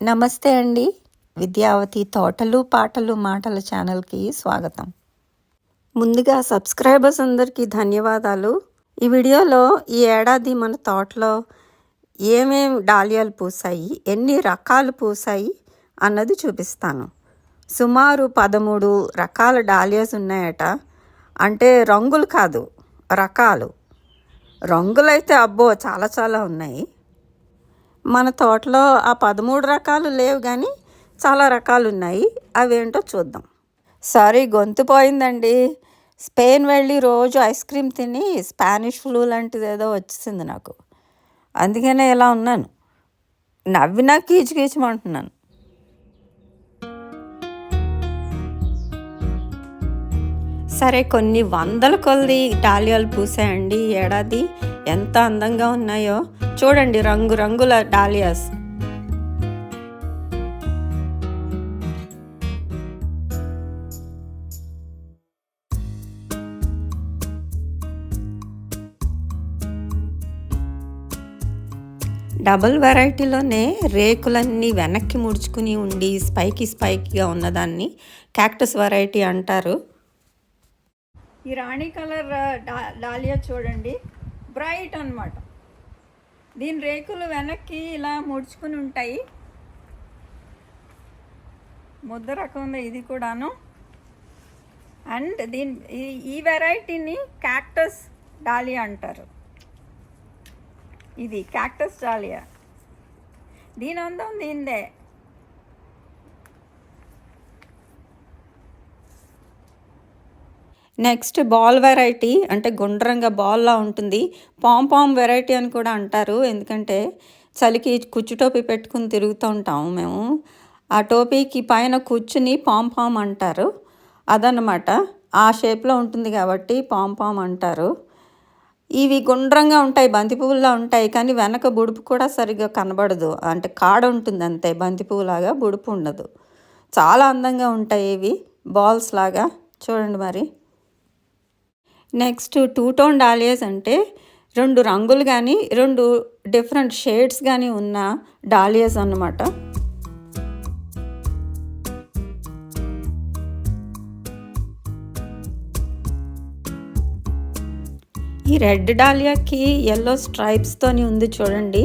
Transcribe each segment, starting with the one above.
నమస్తే అండి. విద్యావతి తోటలు పాటలు మాటల ఛానల్కి స్వాగతం. ముందుగా సబ్స్క్రైబర్స్ అందరికీ ధన్యవాదాలు. ఈ వీడియోలో ఈ ఏడాది మన తోటలో ఏమేం డాలియాలు పూసాయి ఎన్ని రకాలు పూసాయి అన్నది చూపిస్తాను. సుమారు పదమూడు రకాల డాలియాస్ ఉన్నాయట. అంటే రంగులు కాదు రకాలు. రంగులైతే అబ్బో చాలా చాలా ఉన్నాయి. మన తోటలో ఆ పదమూడు రకాలు లేవు కానీ చాలా రకాలు ఉన్నాయి అవేంటో చూద్దాం. సారీ గొంతు పోయిందండి. స్పెయిన్ వెళ్ళి రోజు ఐస్ క్రీమ్ తిని స్పానిష్ ఫ్లూ లాంటిది ఏదో వచ్చేసింది నాకు. అందుకనే ఇలా ఉన్నాను. నవ్వినా కీచుకీచమంటున్నాను సరే కొన్ని వందల కొలది డాలియాలు పూసాయండి ఏడాది ఎంత అందంగా ఉన్నాయో. చూడండి రంగు రంగుల డాలియాస్. డబుల్ వెరైటీలోనే రేకులన్నీ వెనక్కి ముడుచుకుని ఉండి స్పైకి స్పైకిగా ఉన్నదాన్ని క్యాక్టస్ వెరైటీ అంటారు. ఈ రాణి కలర్ డా డాలియా చూడండి. బ్రైట్ అనమాట దీని రేకులు వెనక్కి ఇలా ముడుచుకుని ఉంటాయి. ముద్ద రకం ఇది కూడాను. అండ్ దీని ఈ- ఈ వెరైటీని క్యాక్టస్ డాలియా అంటారు. ఇది క్యాక్టస్ డాలియా. దీని అందం దీందే నెక్స్ట్ బాల్ వెరైటీ అంటే గుండ్రంగా బాల్లా ఉంటుంది. పాంపామ్ వెరైటీ అని కూడా అంటారు. ఎందుకంటే చలికి కుచ్చు టోపీ పెట్టుకుని తిరుగుతూ ఉంటాము మేము. ఆ టోపీకి పైన కూర్చుని పాంపామ్ అంటారు. అదనమాట ఆ షేప్లో ఉంటుంది కాబట్టి పాంపామ్ అంటారు. ఇవి గుండ్రంగా ఉంటాయి బంతి పువ్వులా ఉంటాయి. కానీ వెనక బుడుపు కూడా సరిగ్గా కనబడదు. అంటే కాడ ఉంటుంది అంతే బంతి పువ్వులాగా బుడుపు ఉండదు. చాలా అందంగా ఉంటాయి ఇవి. బాల్స్ లాగా. చూడండి మరి. నెక్స్ట్ టూ టోన్ డాలియాస్ అంటే రెండు రంగులు కానీ రెండు డిఫరెంట్ షేడ్స్ కానీ ఉన్న డాలియాస్ అన్నమాట. ఈ రెడ్ డాలియాకి ఎల్లో స్ట్రైప్స్తోని ఉంది చూడండి.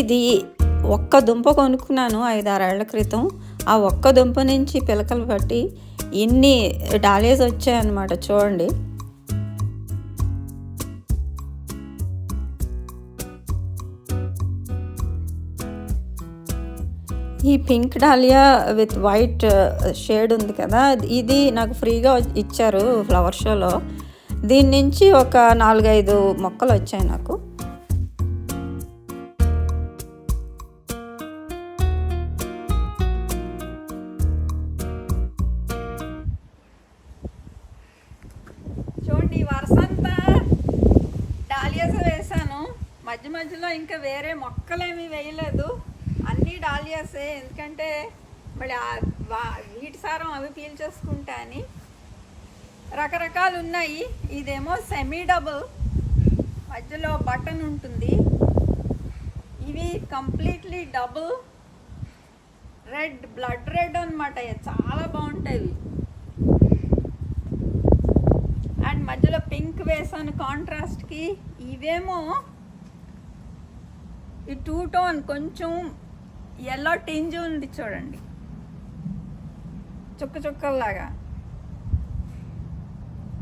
ఇది ఒక్క దుంప కొనుక్కున్నాను ఐదారేళ్ళ క్రితం. ఆ ఒక్క దుంప నుంచి పిలకలు పట్టి ఇన్ని డాలియాస్ వచ్చాయన్నమాట చూడండి. ఈ pink dahlia with white shade ఉంది కదా. ఇది నాకు ఫ్రీగా ఇచ్చారు ఫ్లవర్ షోలో. దీని నుంచి ఒక నాలుగైదు మొక్కలు వచ్చాయి నాకు. చూడండి ఈ డాలియాస్ వేసాను మధ్య మధ్యలో ఇంకా వేరే మొక్కలేమీ వేయలేదు. అన్నీ డాలియాసే ఎందుకంటే మళ్ళీ వా- వీటి సారం అవి పీల్చేసుకుంటా అని రకరకాలు ఉన్నాయి ఇదేమో సెమీ డబుల్ మధ్యలో బటన్ ఉంటుంది. ఇవి completely double red blood red అనమాట చాలా బాగుంటాయి అండ్ మధ్యలో పింక్ వేసాను కాంట్రాస్ట్కి ఇవేమో ఈ టూ టోన్ కొంచెం ఎల్లో టింజ్ ఉంది చూడండి. చుక్క చుక్కల్లాగా.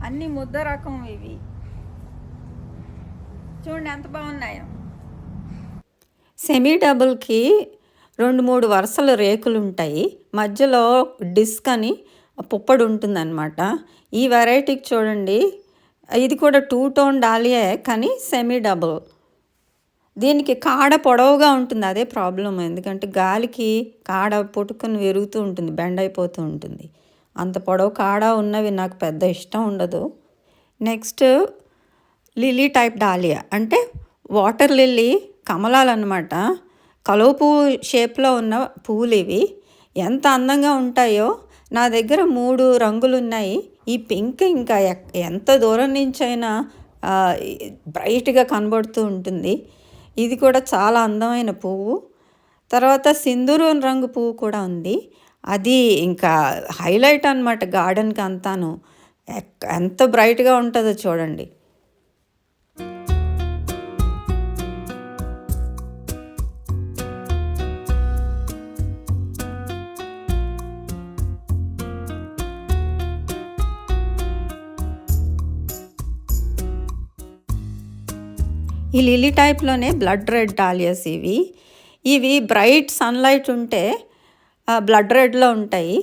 అన్ని ముద్ద రకం ఇవి. చూడండి ఎంత బాగున్నాయో. సెమీ డబుల్కి రెండు మూడు వరుసలు రేకులు ఉంటాయి. మధ్యలో డిస్క్ అని పుప్పడు ఉంటుందన్నమాట. ఈ వెరైటీకి చూడండి. ఇది కూడా టూ టోన్ డాలియే కానీ సెమీ డబుల్ దీనికి కాడ పొడవుగా ఉంటుంది అదే ప్రాబ్లం ఎందుకంటే గాలికి కాడ పొట్టుకుని విరుగుతూ ఉంటుంది బెండ్ అయిపోతూ ఉంటుంది. అంత పొడవు కాడ ఉన్నవి నాకు పెద్ద ఇష్టం ఉండదు. Next lily type dahlia. అంటే వాటర్ లిల్లీ కమలాలు అనమాట కలువ పువ్వు షేప్లో ఉన్న పువ్వులు ఇవి ఎంత అందంగా ఉంటాయో. నా దగ్గర మూడు రంగులు ఉన్నాయి ఈ పింక్ ఇంకా ఎంత దూరం నుంచైనా బ్రైట్గా కనబడుతూ ఉంటుంది. ఇది కూడా చాలా అందమైన పువ్వు. తర్వాత సింధూరం రంగు పువ్వు కూడా ఉంది. అది ఇంకా హైలైట్ అనమాట గార్డెన్కి అంతాను. ఎంత బ్రైట్గా ఉంటుందో చూడండి. ఈ లిల్లీ టైప్లోనే బ్లడ్ రెడ్ డాలియాస్ ఇవి. ఇవి బ్రైట్ సన్లైట్ ఉంటే బ్లడ్ రెడ్లో ఉంటాయి.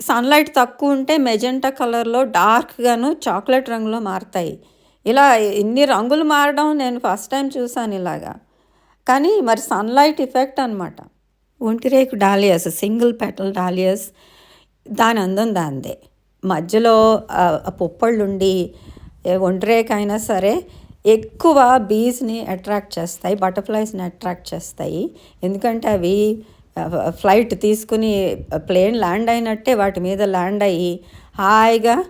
సన్లైట్ తక్కువ ఉంటే మెజెంటా కలర్లో డార్క్గాను చాక్లెట్ రంగులో మారుతాయి. ఇలా ఇన్ని రంగులు మారడం నేను ఫస్ట్ టైం చూసాను ఇలాగా. కానీ మరి సన్లైట్ ఎఫెక్ట్ అనమాట ఒంటిరేకు డాలియాస్ సింగిల్ పెటల్ డాలియాస్ దాని అందం దాందే. మధ్యలో పుప్పళ్ళుండి ఒంటిరేకైనా అయినా సరే ఎక్కువ బీస్ని అట్రాక్ట్ చేస్తాయి బటర్ఫ్లైస్ని అట్రాక్ట్ చేస్తాయి. ఎందుకంటే అవి ఫ్లైట్ తీసుకుని ప్లేన్ ల్యాండ్ అయినట్టే వాటి మీద ల్యాండ్ అయ్యి హాయిగా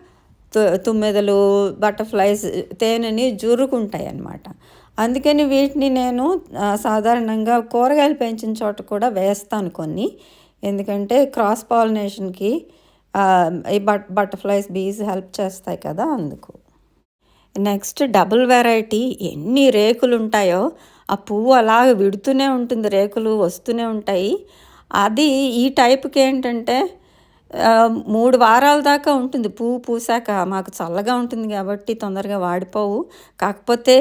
తు- తుమ్మెదలు బటర్ఫ్లైస్ తేనెని జురుకుంటాయి అన్నమాట. అందుకని వీటిని నేను సాధారణంగా కూరగాయలు పెంచిన చోట కూడా వేస్తాను కొన్ని. ఎందుకంటే క్రాస్ పాలినేషన్కి ఈ బట్ బటర్ఫ్లైస్ బీస్ హెల్ప్ చేస్తాయి కదా అందుకు. నెక్స్ట్ డబుల్ వెరైటీ ఎన్ని రేకులు ఉంటాయో ఆ పువ్వు అలా విడుతూనే ఉంటుంది రేకులు వస్తూనే ఉంటాయి. అది ఈ టైప్కి ఏంటంటే మూడు వారాల దాకా ఉంటుంది. పువ్వు పూసాక మాకు చల్లగా ఉంటుంది కాబట్టి తొందరగా వాడిపోవు. కాకపోతే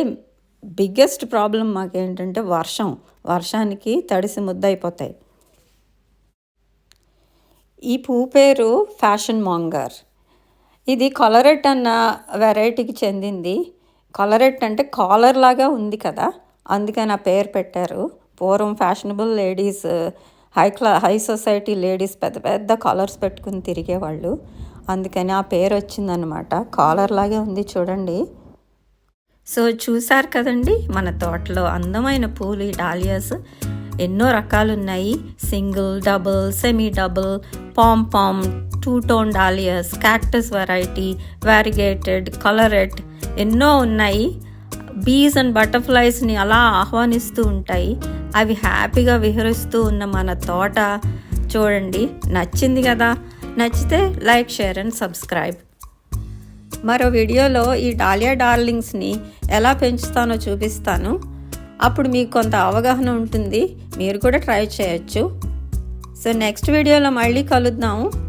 బిగ్గెస్ట్ ప్రాబ్లం మాకేంటంటే వర్షం. వర్షానికి తడిసి ముద్దయిపోతాయి. ఈ పువ్వు పేరు ఫ్యాషన్ మాంగర్. ఇది కొలరెట్ అన్న వెరైటీకి చెందింది. కొలరెట్ అంటే కాలర్ లాగా ఉంది కదా అందుకని ఆ పేరు పెట్టారు. పూర్వం fashionable ladies high class high society ladies పెద్ద పెద్ద కాలర్స్ పెట్టుకుని తిరిగేవాళ్ళు. అందుకని ఆ పేరు వచ్చిందనమాట కాలర్ లాగే ఉంది చూడండి. సో చూసారు కదండి మన తోటలో అందమైన పూలు ఈ డాలియాస్ ఎన్నో రకాలు ఉన్నాయి single double semi double palm palm two tone dahlias cactus variety variegated collarette ఎన్నో ఉన్నాయి. బీస్ అండ్ బటర్ఫ్లైస్ని అలా ఆహ్వానిస్తూ ఉంటాయి. అవి హ్యాపీగా విహరిస్తూ ఉన్న మన తోట చూడండి నచ్చింది కదా? నచ్చితే లైక్ షేర్ అండ్ సబ్స్క్రైబ్. మరో వీడియోలో ఈ డాలియా డార్లింగ్స్ని ఎలా పెంచుతానో చూపిస్తాను. అప్పుడు మీకు కొంత అవగాహన ఉంటుంది. మీరు కూడా ట్రై చేయొచ్చు. సో నెక్స్ట్ వీడియోలో మళ్ళీ కలుద్దాము